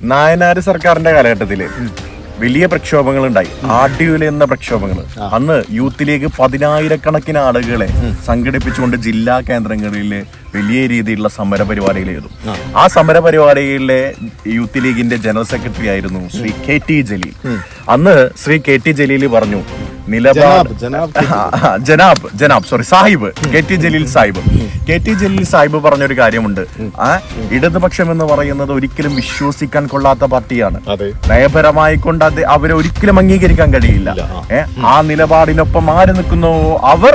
നായനാര് സർക്കാരിന്റെ കാലഘട്ടത്തിൽ വലിയ പ്രക്ഷോഭങ്ങൾ ഉണ്ടായി ആഡ്യൂൽ എന്ന പ്രക്ഷോഭങ്ങൾ അന്ന് യൂത്ത് ലീഗ് പതിനായിരക്കണക്കിന് ആളുകളെ സംഘടിപ്പിച്ചുകൊണ്ട് ജില്ലാ കേന്ദ്രങ്ങളിൽ വലിയ രീതിയിലുള്ള സമര പരിപാടികൾ ചെയ്തു. ആ. സമര പരിപാടികളിലെ യൂത്ത് ലീഗിന്റെ ജനറൽ സെക്രട്ടറി ആയിരുന്നു ശ്രീ കെ ടി ജലീൽ. അന്ന് ശ്രീ കെ ടി ജലീൽ പറഞ്ഞു നിലപാട്. ജനാബ്, ജനാബ് sorry Sahib K T Jaleel Sahib. K T Jaleel Sahib പറഞ്ഞൊരു കാര്യമുണ്ട്. ആ ഇടതുപക്ഷം എന്ന് പറയുന്നത് ഒരിക്കലും വിശ്വസിക്കാൻ കൊള്ളാത്ത പാർട്ടിയാണ്. നയപരമായി കൊണ്ട് അത് അവരെ ഒരിക്കലും അംഗീകരിക്കാൻ കഴിയില്ല. ഏഹ് ആ നിലപാടിനൊപ്പം ആര് നിൽക്കുന്നു അവർ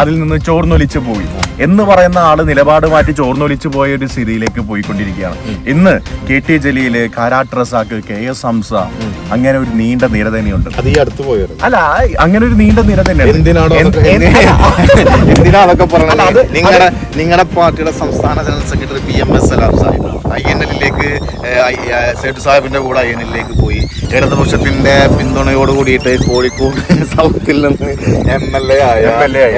അതിൽ നിന്ന് ചോർന്നൊലിച്ചു പോയി. എന്ന് പറയുന്ന ആൾ നിലപാട് മാറ്റി ചോർന്നൊലിച്ചു പോയ ഒരു സ്ഥിതിയിലേക്ക് പോയിക്കൊണ്ടിരിക്കുകയാണ്. ഇന്ന് K T Jaleel Karat Razak K S Hamza അങ്ങനെ ഒരു നീണ്ട നിര തന്നെയുണ്ട്. അല്ല അങ്ങനെ ഒരു നീണ്ട നിര തന്നെയാണ്. നിങ്ങളുടെ നിങ്ങളുടെ പാർട്ടിയുടെ സംസ്ഥാന general secretary P M S Salam Sahib I N എല്ലിലേക്ക് Sait സാഹിബിന്റെ കൂടെ ഐ എൻ എല്ലിലേക്ക് പോയി. ഇടതുപക്ഷത്തിന്റെ പിന്തുണയോട് കൂടിയിട്ട് കോഴിക്കോട് സൗത്തിൽ നിന്ന് എം എൽ എ ആയി.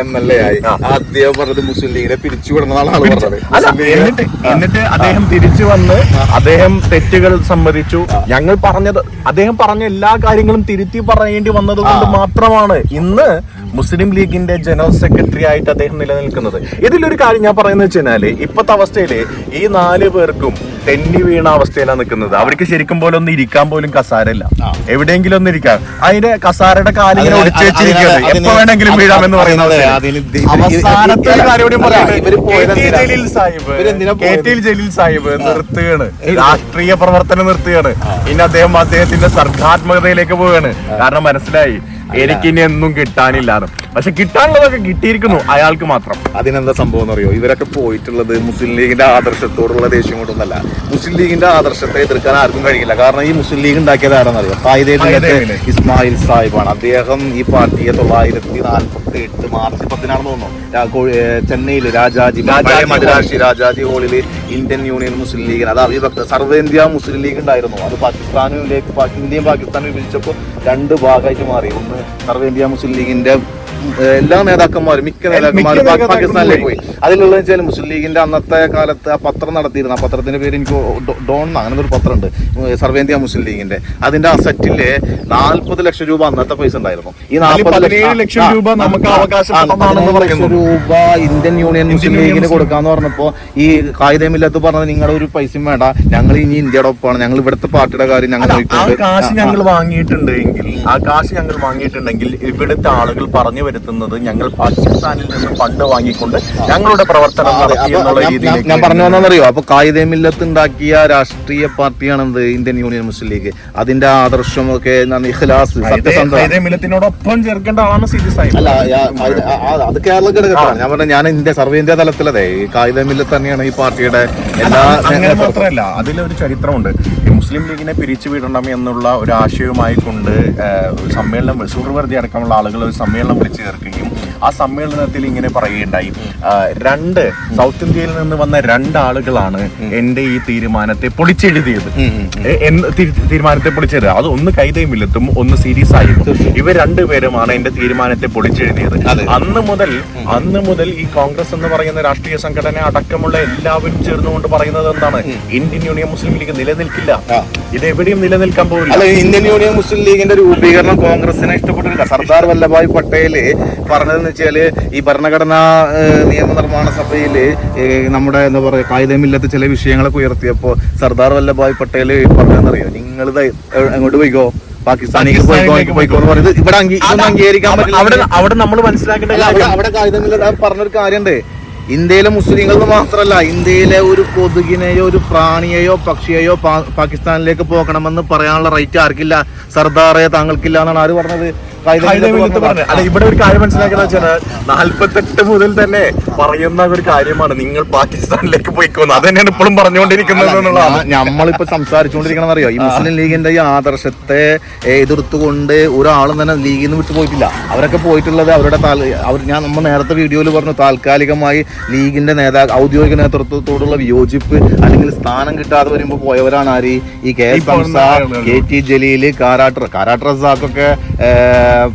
എം എൽ എ ആയി. ആദ്യം പറഞ്ഞത് മുസ്ലിം ലീഗിനെ പിരിച്ചുവിടുന്നതാണ് ആൾ പറഞ്ഞത്. മുസ്ലിം എന്നിട്ട് എന്നിട്ട് അദ്ദേഹം തിരിച്ചു വന്ന് അദ്ദേഹം തെറ്റുകൾ സമ്മതിച്ചു. ഞങ്ങൾ പറഞ്ഞത് അദ്ദേഹം പറഞ്ഞ എല്ലാ കാര്യങ്ങളും തിരുത്തി പറയേണ്ടി വന്നത് കൊണ്ട് മാത്രമാണ്. ഇന്ന് മുസ്ലിം ലീഗിന്റെ ജനറൽ സെക്രട്ടറി ആയിട്ട് അദ്ദേഹം നിലനിൽക്കുന്നത്. ഇതിലൊരു കാര്യം ഞാൻ പറയുന്നത് വെച്ച് കഴിഞ്ഞാൽ ഇപ്പത്തെ അവസ്ഥയിൽ ഈ നാല് പേർക്കും തെന്നി വീണ അവസ്ഥയിലാണ് നിൽക്കുന്നത്. അവർക്ക് ശരിക്കും പോലെ ഒന്ന് ഇരിക്കാൻ പോലും കസാരല്ല എവിടെയെങ്കിലും ഒന്ന് ഇരിക്കാം. അതിന്റെ കസാരയുടെ കാലിങ്ങനെ അതിന് ഒടിച്ചു വെച്ചിരിക്കുന്നത് എപ്പോ വേണമെങ്കിലും വീഴാമെന്ന് എന്ന് അവസാനത്തെ ഒരു കാര്യം കൂടി പറയുന്നത്? ടി ജലീൽ സാഹിബ്. നിർത്തുകയാണ്. രാഷ്ട്രീയ പ്രവർത്തനം നിർത്തുകയാണ്. ഇനി അദ്ദേഹം അദ്ദേഹത്തിന്റെ സർഗാത്മകതയിലേക്ക് പോവുകയാണ്. കാരണം മനസ്സിലായി. എനിക്ക് ഇനി ഒന്നും കിട്ടാനില്ല പക്ഷെ കിട്ടാനുള്ളതൊക്കെ കിട്ടിയിരിക്കുന്നു അയാൾക്ക് മാത്രം. അതിനെന്താ സംഭവം എന്നറിയോ? ഇവരൊക്കെ പോയിട്ടുള്ളത് മുസ്ലിം ലീഗിന്റെ ആദർശത്തോടുള്ള ദേഷ്യം കൊണ്ടൊന്നല്ല. മുസ്ലിം ലീഗിന്റെ ആദർശത്തെ എതിർക്കാൻ ആർക്കും കഴിയില്ല. കാരണം ഈ മുസ്ലിം ലീഗ് ഉണ്ടാക്കിയത് ആരാന്നറിയോ? ഇസ്മായിൽ സാഹിബാണ്. അദ്ദേഹം ഈ പാർട്ടിയെ തൊള്ളായിരത്തി നാൽപ്പത്തി എട്ട് മാർച്ച് പത്തിനാണെന്ന് തോന്നുന്നു. ചെന്നൈയിൽ രാജാജി മദ്രാശി രാജാജി ഹോളിൽ ഇന്ത്യൻ യൂണിയൻ മുസ്ലിം ലീഗ് അത് അവിഭക്ത സർവേന്ത്യ മുസ്ലിം ലീഗ് ഉണ്ടായിരുന്നു. അത് പാകിസ്ഥാനിലേക്ക് ഇന്ത്യയും പാകിസ്ഥാനും വിഭജിച്ചപ്പോൾ രണ്ട് ഭാഗമായിട്ട് മാറി. ഒന്ന് സർവേന്ത്യ മുസ്ലിം ലീഗിന്റെ എല്ലാ നേതാക്കന്മാരും മിക്ക നേതാക്കന്മാരും പാകിസ്ഥാനിലേക്ക് പോയി. അതിലുള്ള വെച്ചാൽ മുസ്ലിം ലീഗിന്റെ അന്നത്തെ കാലത്ത് ആ പത്രം നടത്തിയിരുന്നു ആ പത്രത്തിന്റെ പേര് എനിക്ക് ഡോൺ അങ്ങനെ ഒരു പത്രമുണ്ട്. ഉണ്ട് സർവേന്ത്യ മുസ്ലിം ലീഗിന്റെ. അതിന്റെ ആ സെറ്റിൽ നാല്പത് ലക്ഷം രൂപ അന്നത്തെ പൈസ ഉണ്ടായിരുന്നു. ഈ നാൽപ്പത് ലക്ഷം രൂപ നമുക്ക് അവകാശം. രൂപ ഇന്ത്യൻ യൂണിയൻ മുസ്ലിം ലീഗിന് കൊടുക്കാന്ന് പറഞ്ഞപ്പോ ഈ കായികമില്ലാത്ത പറഞ്ഞത് നിങ്ങളുടെ ഒരു പൈസയും വേണ്ട. ഞങ്ങൾ ഇനി ഇന്ത്യയുടെ ഒപ്പമാണ് ഞങ്ങൾ ഇവിടുത്തെ പാർട്ടിയുടെ കാര്യം ഞങ്ങൾ കാശ് ഞങ്ങൾ വാങ്ങിയിട്ടുണ്ട് വാങ്ങിയിട്ടുണ്ടെങ്കിൽ ആ കാശ് ഞങ്ങൾ വാങ്ങിയിട്ടുണ്ടെങ്കിൽ ഇവിടുത്തെ ആളുകൾ പറഞ്ഞു വരുത്തുന്നത് ഞങ്ങൾ പാകിസ്ഥാനിൽ നിന്ന് ഫണ്ട് വാങ്ങിക്കൊണ്ട് ഞങ്ങളുടെ പ്രവർത്തനം നടത്തി എന്നുള്ള രീതിയിൽ ഞാൻ പറഞ്ഞു വന്നറിയോ അപ്പൊ കായികമില്ലത്ത് ഉണ്ടാക്കിയ രാഷ്ട്രീയ പാർട്ടിയാണെന്ത്? Indian Union Muslim League. അതിന്റെ ആദർശം ഒക്കെ ഇഖ്ലാസ് സത്യസന്ധത. മിലത്തിനോടൊപ്പം ചേർക്കേണ്ട ആളാണ് അല്ല അത് ഘട്ടമാണ് ഞാൻ പറഞ്ഞ ഞാൻ ഇന്ത്യ സർവേന്ത്യ തലത്തിലതെ. ഈ കായികമില്ലത്ത് തന്നെയാണ് ഈ പാർട്ടിയുടെ എല്ലാ അങ്ങനെ. മാത്രമല്ല അതിലൊരു ചരിത്രമുണ്ട്. ഈ മുസ്ലിം ലീഗിനെ പിരിച്ചുവിടണം എന്നുള്ള ഒരു ആശയവുമായി കൊണ്ട് സമ്മേളനം സൂർവർദ്ധി അടക്കമുള്ള ആളുകൾ ഒരു സമ്മേളനം വിളിച്ചു ചേർക്കുകയും ആ സമ്മേളനത്തിൽ ഇങ്ങനെ പറയുകയുണ്ടായി. രണ്ട് സൗത്ത് ഇന്ത്യയിൽ നിന്ന് വന്ന രണ്ടാളുകളാണ് എന്റെ ഈ തീരുമാനത്തെ പൊളിച്ചെഴുതിയത്. തീരുമാനത്തെ പൊളിച്ചെഴുതുക അത് ഒന്ന് കൈതയുമില്ലെത്തും ഒന്ന് സീരിയസ് ആയിരുന്നു ഇവർ രണ്ടുപേരുമാണ് എന്റെ തീരുമാനത്തെ പൊളിച്ചെഴുതിയത്. അന്ന് മുതൽ അന്ന് മുതൽ ഈ കോൺഗ്രസ് എന്ന് പറയുന്ന രാഷ്ട്രീയ സംഘടന അടക്കമുള്ള എല്ലാവരും ചേർന്നുകൊണ്ട് പറയുന്നത് എന്താണ്? ഇന്ത്യൻ യൂണിയൻ മുസ്ലിം ലീഗ് നിലനിൽക്കില്ല. ഇത് എവിടെയും നിലനിൽക്കാൻ പോകില്ല ഇന്ത്യൻ യൂണിയൻ മുസ്ലിം ലീഗിന്റെ രൂപീകരണം കോൺഗ്രസിനെ ഇഷ്ടപ്പെട്ടില്ല സർദാർ വല്ലഭായ് പട്ടേൽ പറഞ്ഞതെന്ന് വെച്ചാൽ ഈ ഭരണഘടനാ നിയമനിർമ്മാണ സഭയിൽ നമ്മുടെ എന്താ പറയുക കായികമില്ലാത്ത ചില വിഷയങ്ങളൊക്കെ ഉയർത്തിയപ്പോൾ സർദാർ വല്ലഭായ് പട്ടേൽ പറഞ്ഞെന്നറിയോ? നിങ്ങൾ അങ്ങോട്ട് പോയിക്കോ? പോയിക്കോ പാകിസ്ഥാനിലേക്ക് പോയിക്കോ എന്ന് പറയുന്നത് ഇവിടെ അംഗീ- ഇതൊന്നും അംഗീകരിക്കാൻ പറ്റില്ല. അവിടെ അവിടെ നമ്മൾ മനസ്സിലാക്കേണ്ട അവിടെ പറഞ്ഞൊരു കാര്യണ്ട്. ഇന്ത്യയിലെ മുസ്ലിങ്ങൾ മാത്രമല്ല ഇന്ത്യയിലെ ഒരു കൊതുകിനെയോ ഒരു പ്രാണിയെയോ പക്ഷിയെയോ പാകിസ്ഥാനിലേക്ക് പോകണമെന്ന് പറയാനുള്ള റൈറ്റ് ആർക്കില്ല. സർദാറെ താങ്കൾക്കില്ല എന്നാണ് ആര് പറഞ്ഞത്? അല്ല ഇവിടെ ഒരു കാര്യം മനസ്സിലാക്കുന്ന വെച്ചാൽ നാല്പത്തെട്ട് മുതൽ തന്നെ പറയുന്ന ഒരു കാര്യമാണ്. നിങ്ങൾ പാകിസ്ഥാനിലേക്ക് പോയിക്കോന്ന്. അത് തന്നെയാണ് ഇപ്പോഴും പറഞ്ഞുകൊണ്ടിരിക്കുന്നത് എന്നുള്ളതാണ്. നമ്മളിപ്പോ സംസാരിച്ചുകൊണ്ടിരിക്കണം അറിയോ? ഈ മുസ്ലിം ലീഗിന്റെ ഈ ആദർശത്തെ എതിർത്തുകൊണ്ട് ഒരാളും തന്നെ ലീഗിൽ നിന്ന് വിട്ടു പോയിട്ടില്ല. അവരൊക്കെ പോയിട്ടുള്ളത് അവരുടെ അവർ ഞാൻ നമ്മൾ നേരത്തെ വീഡിയോയിൽ പറഞ്ഞു താൽക്കാലികമായി ലീഗിന്റെ നേതാ ഔദ്യോഗിക നേതൃത്വത്തോടുള്ള വിയോജിപ്പ് അല്ലെങ്കിൽ സ്ഥാനം കിട്ടാതെ വരുമ്പോൾ പോയവരാണ് ആര്? ഈ K S. K T Jaleel Karat Karat റസാഖൊക്കെ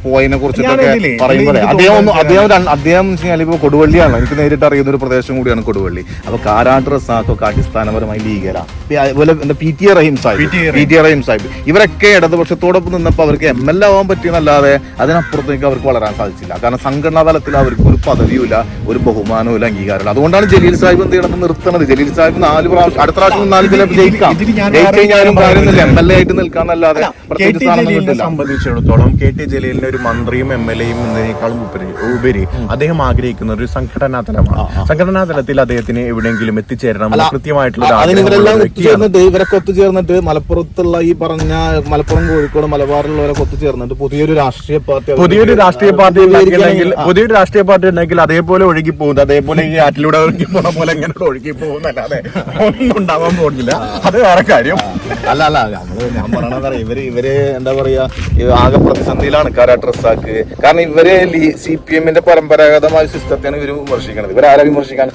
പോയതിനെ കുറിച്ചിട്ടൊക്കെ പറയുമ്പോഴേ അദ്ദേഹം അദ്ദേഹം അദ്ദേഹം ഇപ്പൊ കൊടുവള്ളിയാണ് എനിക്ക് നേരിട്ട് അറിയുന്ന ഒരു പ്രദേശം കൂടിയാണ് കൊടുവള്ളി. അപ്പൊ കാരാട്ട് റസാഖൊക്കെ അടിസ്ഥാനപരമായി ലീഗലാ അതുപോലെ P T Rahim Sahib. P T Rahim Sahib. ഇവരൊക്കെ ഇടതുപക്ഷത്തോടൊപ്പം നിന്നപ്പോൾ അവർക്ക് എം എൽ എ ആവാൻ പറ്റിയെന്നല്ലാതെ അതിനപ്പുറത്തേക്ക് അവർക്ക് വളരാൻ സാധിച്ചില്ല. കാരണം സംഘടനാ തലത്തിൽ അവർക്ക് ഒരു പദവിയുമില്ല ഒരു ബഹുമാനവും ഇല്ല അംഗീകാരമില്ല. അതുകൊണ്ടാണ് ജലീൽ സാഹിബ് എന്ത് ചെയ്യണമെന്ന് നിർത്തണത് ജലീൽ സാഹിബ് നാല് പ്രാവശ്യം അടുത്ത പ്രാവശ്യം നാല് ചിലപ്പോൾ ജയിക്കാം. ഇതിന് ഞാൻ ജയിച്ചു കഴിഞ്ഞാലും കാര്യമൊന്നുമില്ല. എം എൽ എ ആയിട്ട് നിൽക്കാന്നല്ലാതെ അല്ലാതെ പ്രത്യേകിച്ച് സംബന്ധിച്ചിടത്തോളം കെ ടി ജലീലിനെ ഒരു മന്ത്രിയും എം എൽ എയും എന്നതിനേക്കാളും ഉപരി ഉപരി അദ്ദേഹം ആഗ്രഹിക്കുന്ന ഒരു സംഘടനാ തലമാണ് സംഘടനാ തലത്തിൽ അദ്ദേഹത്തിന് എവിടെയെങ്കിലും എത്തിച്ചേരണം കൃത്യമായിട്ടുള്ള ഇവരൊക്കെ ഒത്തുചേർന്നിട്ട് മലപ്പുറത്തുള്ള ഈ പറഞ്ഞ മലപ്പുറം കോഴിക്കോട് മലബാറിലുള്ളവരൊക്കെ ഒത്തുചേർന്നിട്ട് പുതിയൊരു രാഷ്ട്രീയ പാർട്ടി പുതിയൊരു രാഷ്ട്രീയ പാർട്ടി ഉണ്ടാക്കിയിട്ടുണ്ടെങ്കിൽ പുതിയൊരു രാഷ്ട്രീയ പാർട്ടി ഉണ്ടെങ്കിൽ അതേപോലെ ഒഴുകി പോകുന്നത് അതേപോലെ ഈ ആറ്റിലൂടെ ഒഴുകി പോണ പോലെ എങ്ങനെ ഒഴുകി പോകുന്നല്ലാതെ ഒന്നും ഉണ്ടാവാൻ പോകുന്നില്ല. അത് വേറെ കാര്യം. അല്ല അല്ല നമ്മൾ ഞാൻ പറയണത് ഇവർ ഇവർ എന്താ പറയാ ആകെ പ്രതിസന്ധിയിലാണ്. കാരാട്ട് ഡ്രസ്സാക്കുക കാരണം ഇവർ സി പി എമ്മിന്റെ പരമ്പരാഗതമായ സിസ്റ്റത്തെയാണ് ഇവർ വിമർശിക്കുന്നത് ഇവരാരെ വിമർശിക്കാൻ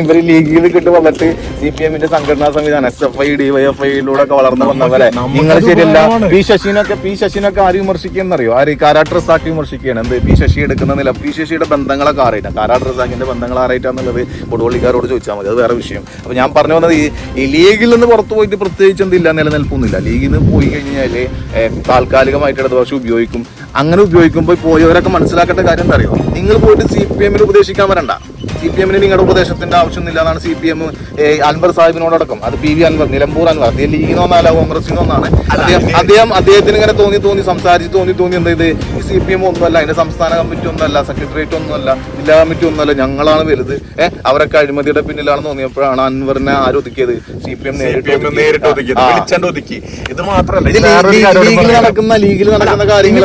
ഇവർ ലീഗിൽ കിട്ടി വന്നിട്ട് സി പി എമ്മിന്റെ സംഘടനാ സംവിധാനം S F I D Y F ഐയിലൂടെ ഒക്കെ വളർന്നു വന്നവരെ. നിങ്ങൾ ശരിയല്ല. പി ശശിനൊക്കെ പി ശശിനൊക്കെ ആര് വിമർശിക്കുന്നറിയോ ആര് കാരാ ഡ്രസ്സാക്കി വിമർശിക്കുകയാണ്. എന്ത്? പി ശശി എടുക്കുന്ന നില പി ശശിയുടെ ബന്ധങ്ങളൊക്കെ ആരായിട്ടാണ് കാരാ ഡ്രസ്സാക്കിന്റെ ബന്ധങ്ങൾ ആറായിട്ടാന്നുള്ളത് കൊടുവള്ളിക്കാരോട് ചോദിച്ചാൽ മതി. അത് വേറെ വിഷയം. അപ്പൊ ഞാൻ പറഞ്ഞു വന്നത് ഈ ലീഗിൽ നിന്ന് പുറത്തു പോയിട്ട് പ്രത്യേകിച്ച് എന്തില്ല നിലനിൽപ്പൊന്നുമില്ല. ലീഗിൽ നിന്ന് പോയി കഴിഞ്ഞാൽ ഏഹ്, താൽക്കാലികമായിട്ട് ഇടതുപക്ഷം ഉപയോഗിക്കും. അങ്ങനെ ഉപയോഗിക്കുമ്പോൾ പോയവരൊക്കെ മനസ്സിലാക്കേണ്ട കാര്യം എന്താ അറിയോ? നിങ്ങൾ പോയിട്ട് സി പി എമ്മിന് ഉപദേശിക്കാൻ വരണ്ട. സി പി എമ്മിന് നിങ്ങളുടെ ഉപദേശത്തിന്റെ ആവശ്യമൊന്നുമില്ല എന്നാണ് സി പി എം അൻവർ സാഹിബിനോടക്കം അത് പി വി അൻവർ നിലമ്പൂർ അൻവർ. അദ്ദേഹം ലീഗിൽ ഒന്നല്ല കോൺഗ്രസിൽ നിന്നാണ്. അദ്ദേഹം അദ്ദേഹം അദ്ദേഹത്തിന് ഇങ്ങനെ തോന്നി തോന്നി സംസാരിച്ച് തോന്നി തോന്നി എന്താ ഇത്? ഈ സി പി എം ഒന്നുമല്ല അതിന്റെ സംസ്ഥാന കമ്മിറ്റി ഒന്നുമല്ല സെക്രട്ടേറിയറ്റ് ഒന്നുമല്ല ജില്ലാ കമ്മിറ്റി ഒന്നുമല്ല ഞങ്ങളാണ് വലുത്. ഏഹ് അവരൊക്കെ അഴിമതിയുടെ പിന്നിലാണെന്ന് തോന്നിയപ്പോഴാണ് അൻവറിനെ ആരൊതുക്കിയത് സി പി എം നേരിട്ട് ഒതുക്കി. ഇത് മാത്രല്ല ഇത് ഇത് വേറൊരു ലീ- കാര്യം കൂടി ലീഗിൽ. നടക്കുന്ന ലീഗിൽ നടക്കുന്ന ഇനി കാര്യങ്ങൾ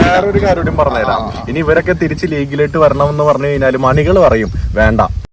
വേറൊരു കാര്യം പറഞ്ഞുതരാം ഇനി ഇവരൊക്കെ തിരിച്ച് ലീഗിലേക്ക് വരണമെന്ന് പറഞ്ഞു കഴിഞ്ഞാൽ മണികൾ പറയും. വേണ്ട.